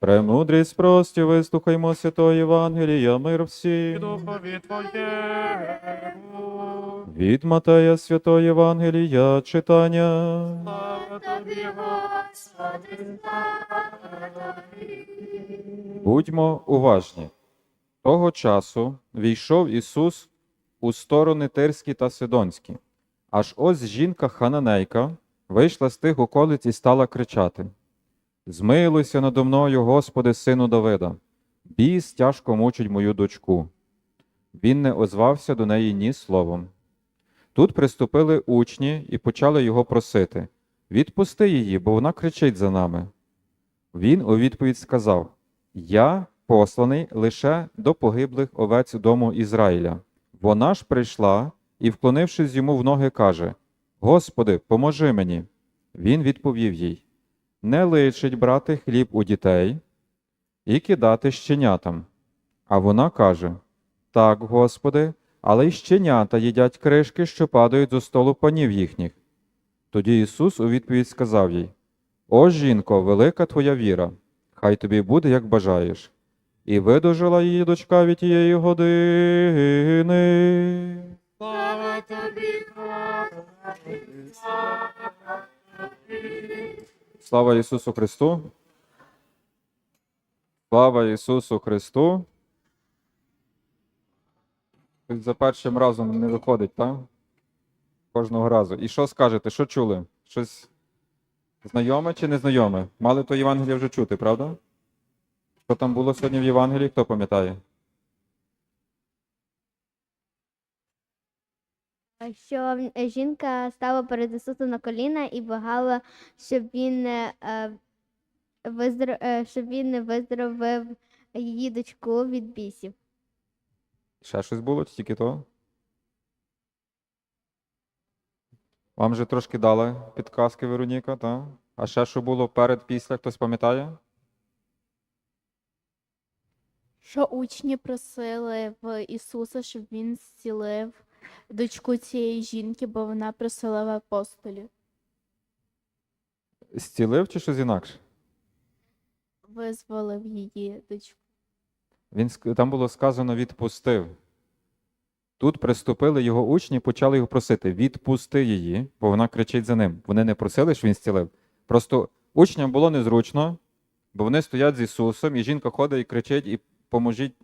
Премудрість прості, вислухаймо святої Євангелія, мир І всім. Духові Твоєму. Від Матея Святої Євангелія читання. Слава Тобі, Господи, Будьмо уважні. Того часу війшов Ісус у сторони Тирські та Сидонські. Аж ось жінка хананейка вийшла з тих околиць і стала кричати: Змилуйся надо мною, Господи, сину Давида, біс тяжко мучить мою дочку. Він не озвався до неї ні словом. Тут приступили учні і почали його просити: Відпусти її, бо вона кричить за нами. Він у відповідь сказав: Я посланий лише до погиблих овець дому Ізраїля. Вона ж прийшла і, вклонившись йому в ноги, каже: Господи, поможи мені. Він відповів їй: Не личить брати хліб у дітей і кидати щенятам. А вона каже: Так, Господи, але й щенята їдять кришки, що падають зо столу панів їхніх. Тоді Ісус у відповідь сказав їй: О, жінко, велика твоя віра, хай тобі буде, як бажаєш. І видужила її дочка від тієї години. Слава Тобі, Господи, Слава Ісусу Христу! Слава Ісусу Христу! За першим разом не виходить, так? Кожного разу. І що скажете? Що чули? Щось знайоме чи незнайоме? Мали то Євангеліє вже чути, правда? Що там було сьогодні в Євангелії, хто пам'ятає? Що е, жінка стала перед Ісусом на коліна і благала, щоб він, е, е, виздор... щоб він виздоровив її дочку від бісів. Ще щось було, чи тільки то? Вам же трошки дали підказки, Вероніка, так? А ще що було перед, після, хтось пам'ятає? Що учні просили в Ісуса, щоб він зцілив дочку цієї жінки, бо вона просила в апостолів. Зцілив чи щось інакше? Визволив її дочку. Він, ск- там було сказано відпустив. Тут приступили його учні, почали його просити: відпусти її, бо вона кричить за ним. Вони не просили, що він зцілив. Просто учням було незручно, бо вони стоять з Ісусом, і жінка ходить і кричить, і поможіть.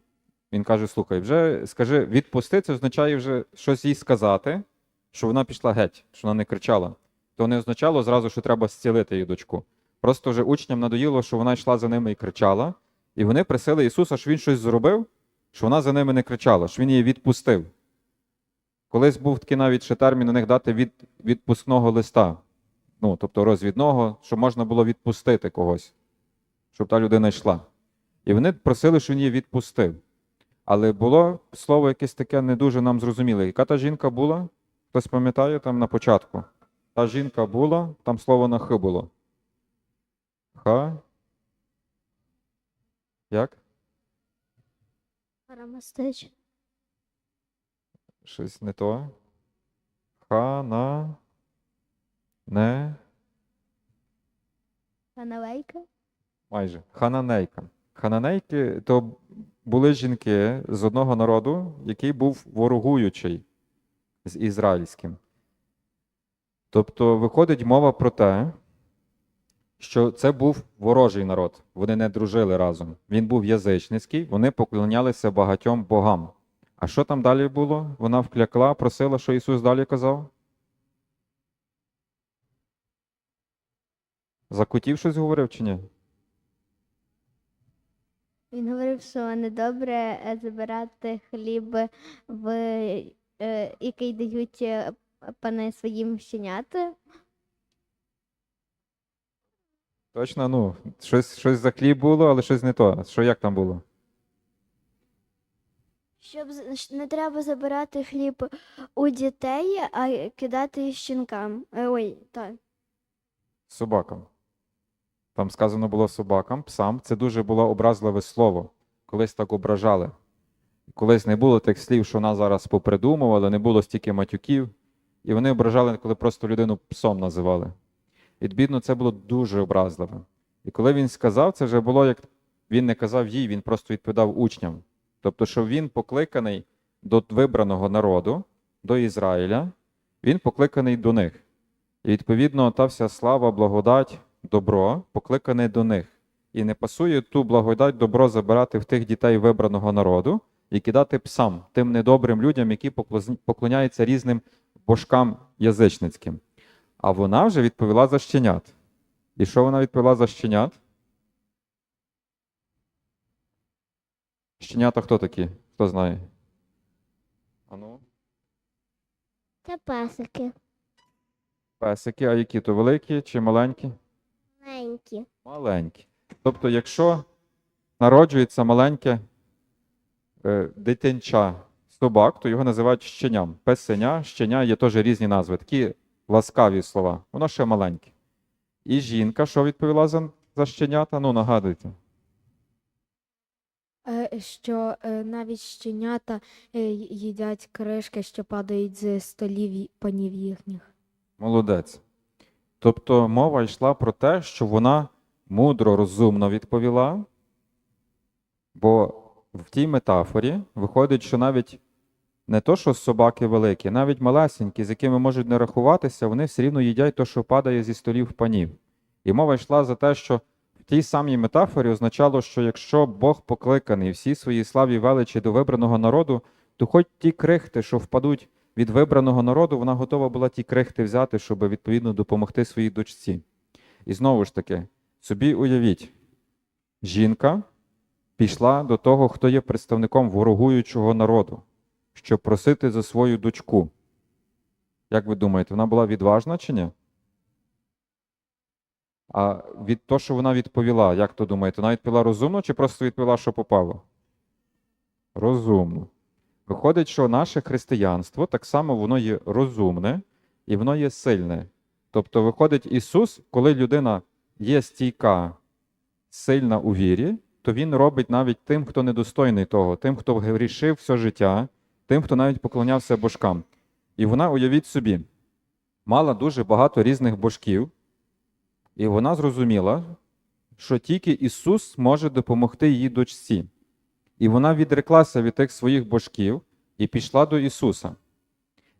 Він каже: слухай, вже скажи, відпусти, це означає вже щось їй сказати, що вона пішла геть, що вона не кричала. То не означало зразу, що треба зцілити її дочку. Просто вже учням надоїло, що вона йшла за ними і кричала. І вони просили Ісуса, що Він щось зробив, що вона за ними не кричала, що Він її відпустив. Колись був такий навіть ще термін у них дати від відпускного листа, ну, тобто розвідного, щоб можна було відпустити когось, щоб та людина йшла. І вони просили, що він її відпустив. Але було слово якесь таке не дуже нам зрозуміле. Яка та жінка була? Хтось пам'ятає там на початку? Та жінка була, там слово на х було. Ха. Як? Парамастич. Щось не то. Хана. Не. Каналейка. Майже. Хананейка. Хананейки то були жінки з одного народу, який був ворогуючий з ізраїльським. Тобто виходить мова про те, що це був ворожий народ. Вони не дружили разом. Він був язичницький, вони поклонялися багатьом богам. А що там далі було? Вона вклякла, просила, що Ісус далі казав? За котів щось говорив чи ні? Він говорив, що недобре е, забирати хліб, в, е, який дають е, пани своїм щенятам. Точно, ну, щось, щось за хліб було, але щось не то. Що як там було? Щоб не треба забирати хліб у дітей, а кидати щенкам. Ой, так. Собакам. Там сказано було собакам, псам. Це дуже було образливе слово. Колись так ображали. Колись не було тих слів, що нас зараз попридумували, не було стільки матюків. І вони ображали, коли просто людину псом називали. Відповідно, це було дуже образливо. І коли він сказав, це вже було як він не казав їй, він просто відповідав учням. Тобто, що він покликаний до вибраного народу, до Ізраїля, він покликаний до них. І відповідно, та вся слава, благодать, добро покликане до них. І не пасує ту благодать, добро забирати в тих дітей вибраного народу і кидати псам, тим недобрим людям, які поклоняються різним божкам язичницьким. А вона вже відповіла за щенят. І що вона відповіла за щенят? Щенята хто такі? Хто знає? Ану? Це песики. Песики, а які то великі чи маленькі? Маленькі. Маленькі. Тобто, якщо народжується маленьке е, дитинча собак, то його називають щеням. Песеня, щеня є теж різні назви, такі ласкаві слова. Воно ще маленьке. І жінка, що відповіла за, за щенята? Ну, нагадуйте. Е, Що е, навіть щенята е, їдять кришки, що падають з столів панів їхніх. Молодець. Тобто мова йшла про те, що вона мудро, розумно відповіла, бо в тій метафорі виходить, що навіть не то, що собаки великі, навіть малесенькі, з якими можуть не рахуватися, вони все рівно їдять те, що падає зі столів панів. І мова йшла за те, що в тій самій метафорі означало, що якщо Бог покликаний всій своїй славі величі до вибраного народу, то хоч ті крихти, що впадуть від вибраного народу, вона готова була ті крихти взяти, щоб відповідно допомогти своїй дочці. І знову ж таки, собі уявіть, жінка пішла до того, хто є представником ворогуючого народу, щоб просити за свою дочку. Як ви думаєте, вона була відважна чи ні? А від того, що вона відповіла, як то думаєте, вона відповіла розумно чи просто відповіла, що попало? Розумно. Виходить, що наше християнство так само воно є розумне і воно є сильне. Тобто, виходить, Ісус, коли людина є стійка, сильна у вірі, то Він робить навіть тим, хто недостойний того, тим, хто грішив все життя, тим, хто навіть поклонявся божкам. І вона, уявіть собі, мала дуже багато різних божків, і вона зрозуміла, що тільки Ісус може допомогти її дочці. І вона відреклася від тих своїх божків і пішла до Ісуса.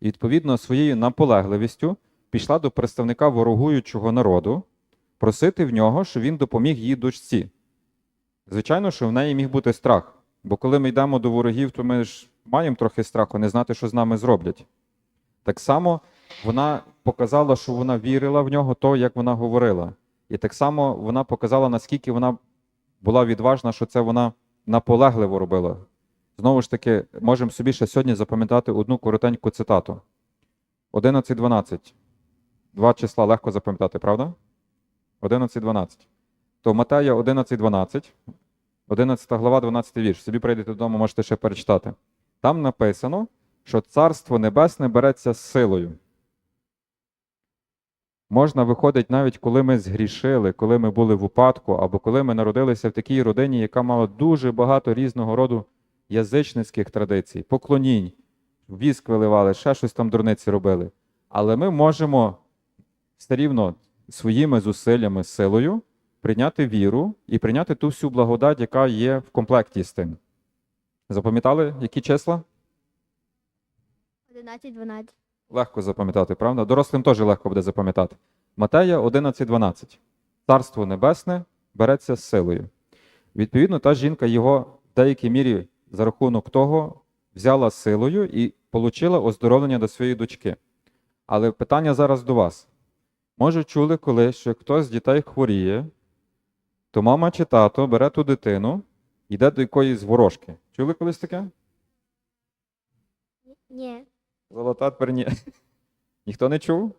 І, відповідно, своєю наполегливістю пішла до представника ворогуючого народу просити в нього, щоб він допоміг її дочці. Звичайно, що в неї міг бути страх, бо коли ми йдемо до ворогів, то ми ж маємо трохи страху, не знати, що з нами зроблять. Так само вона показала, що вона вірила в нього, то, як вона говорила. І так само вона показала, наскільки вона була відважна, що це вона наполегливо робила. Знову ж таки, можемо собі ще сьогодні запам'ятати одну коротеньку цитату. 11.12. Два числа легко запам'ятати, правда? 11.12. То Матея 11.12, 11 глава, 12 вірш. Собі прийдете додому, можете ще перечитати. Там написано, що Царство Небесне береться з силою. Можна виходить, навіть коли ми згрішили, коли ми були в упадку, або коли ми народилися в такій родині, яка мала дуже багато різного роду язичницьких традицій, поклонінь, віск виливали, ще щось там дурниці робили. Але ми можемо все рівно своїми зусиллями, силою прийняти віру і прийняти ту всю благодать, яка є в комплекті з тим. Запам'ятали, які числа? 11-12. Легко запам'ятати, правда? Дорослим теж легко буде запам'ятати. Матея 11.12. Царство Небесне береться з силою. Відповідно, та жінка його в деякій мірі за рахунок того взяла силою і отримала оздоровлення до своєї дочки. Але питання зараз до вас. Може, чули колись, що хтось з дітей хворіє, то мама чи тато бере ту дитину, йде до якоїсь ворожки. Чули колись таке? Ні. Золота тепер ні. Ніхто не чув?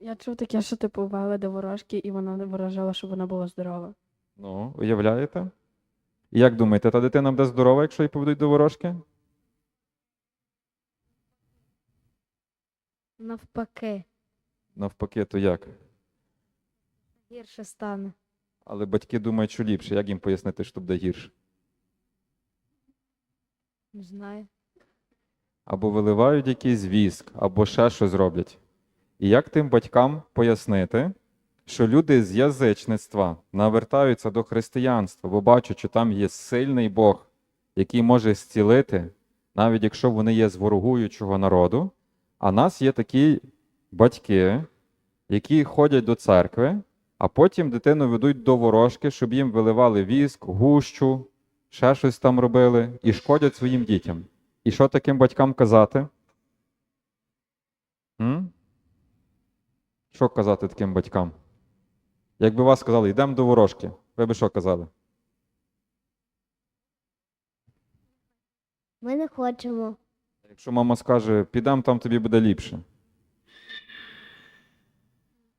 Я чув таке, що типу вели до ворожки, і вона виражала, щоб вона була здорова. Ну, уявляєте? І як думаєте, та дитина буде здорова, якщо її поведуть до ворожки? Навпаки, Навпаки, то як? гірше стане. Але батьки думають, що ліпше. Як їм пояснити, що буде гірше? Не знаю. Або виливають якийсь віск, або ще щось роблять. І як тим батькам пояснити, що люди з язичництва навертаються до християнства, бо бачать, що там є сильний Бог, який може зцілити, навіть якщо вони є з ворогуючого народу. А нас є такі батьки, які ходять до церкви, а потім дитину ведуть до ворожки, щоб їм виливали віск, гущу, ще щось там робили і шкодять своїм дітям. І що таким батькам казати? М? Що казати таким батькам? Якби вас сказали, йдемо до ворожки, ви би що казали? Ми не хочемо. Якщо мама скаже, підемо, там тобі буде ліпше.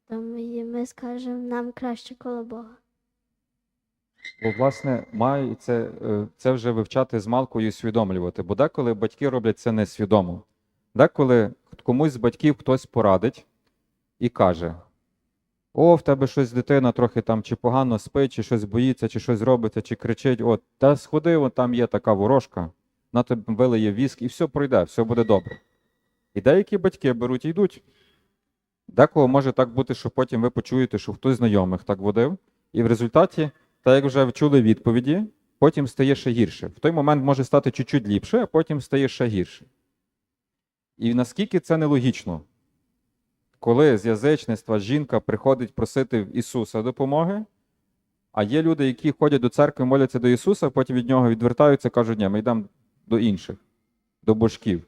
То ми, ми скажемо, нам краще коло Бога. Бо, власне, має це, е, це вже вивчати з малкою і усвідомлювати. Бо деколи батьки роблять це несвідомо. Деколи комусь з батьків хтось порадить і каже: О, в тебе щось дитина трохи там чи погано спить, чи щось боїться, чи щось робиться, чи кричить: От, та сходи, от там є така ворожка, на тобі вилиє віск, і все пройде, все буде добре. І деякі батьки беруть і йдуть. Декого може так бути, що потім ви почуєте, що хтось знайомих так водив, і в результаті, так як вже чули відповіді, потім стає ще гірше. В той момент може стати чуть-чуть ліпше, а потім стає ще гірше. І наскільки це нелогічно, коли з язичництва жінка приходить просити Ісуса допомоги, а є люди, які ходять до церкви, моляться до Ісуса, потім від нього відвертаються кажуть, ні, ми йдемо до інших, до божків.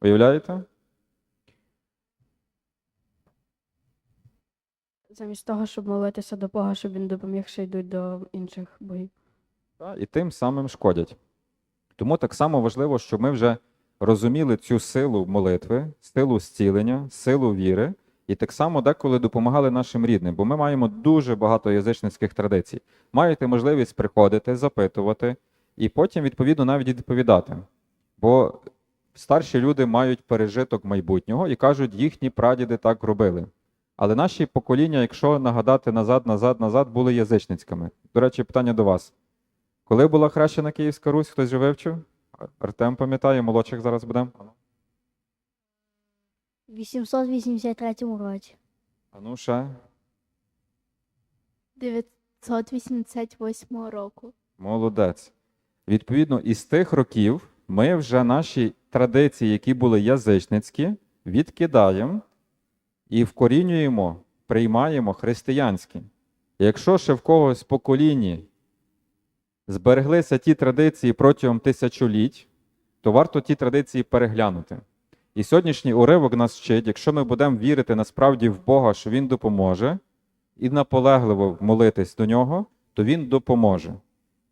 Уявляєте? Замість того, щоб молитися до Бога, щоб він допоміг, ще йдуть до інших богів. Та, і тим самим шкодять. Тому так само важливо, щоб ми вже розуміли цю силу молитви, силу зцілення, силу віри, і так само деколи допомагали нашим рідним, бо ми маємо дуже багато язичницьких традицій. Маєте можливість приходити, запитувати, і потім, відповідно, навіть відповідати. Бо старші люди мають пережиток майбутнього і кажуть, їхні прадіди так робили. Але наші покоління, якщо нагадати назад, назад, назад, були язичницькими. До речі, питання до вас. Коли була хрещена Київська Русь, хтось же вивчив? Артем пам'ятає, молодших зараз будемо. В 883 році. А ну ще. 988 року. Молодець. Відповідно, із тих років ми вже наші традиції, які були язичницькі, відкидаємо і вкорінюємо, приймаємо християнські. Якщо ще в когось поколінні збереглися ті традиції протягом тисячоліть, то варто ті традиції переглянути. І сьогоднішній уривок нас вчить, якщо ми будемо вірити насправді в Бога, що Він допоможе, і наполегливо молитись до нього, то Він допоможе.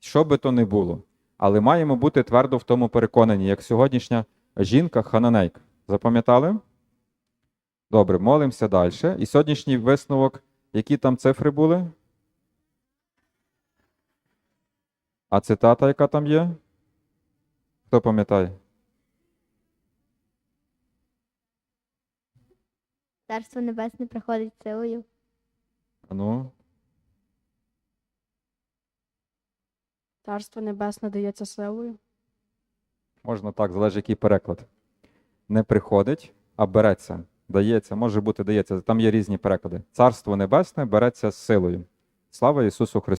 Що би то не було. Але маємо бути твердо в тому переконані, як сьогоднішня жінка Хананейка. Запам'ятали? Добре, молимося далі. І сьогоднішній висновок, які там цифри були? А цитата, яка там є? Хто пам'ятає? Царство Небесне приходить силою. А ну, Царство Небесне дається силою. можна так, залежить який переклад. Не приходить, а береться. Дається, може бути дається. Там є різні переклади. Царство Небесне береться з силою. Слава Ісусу Христу!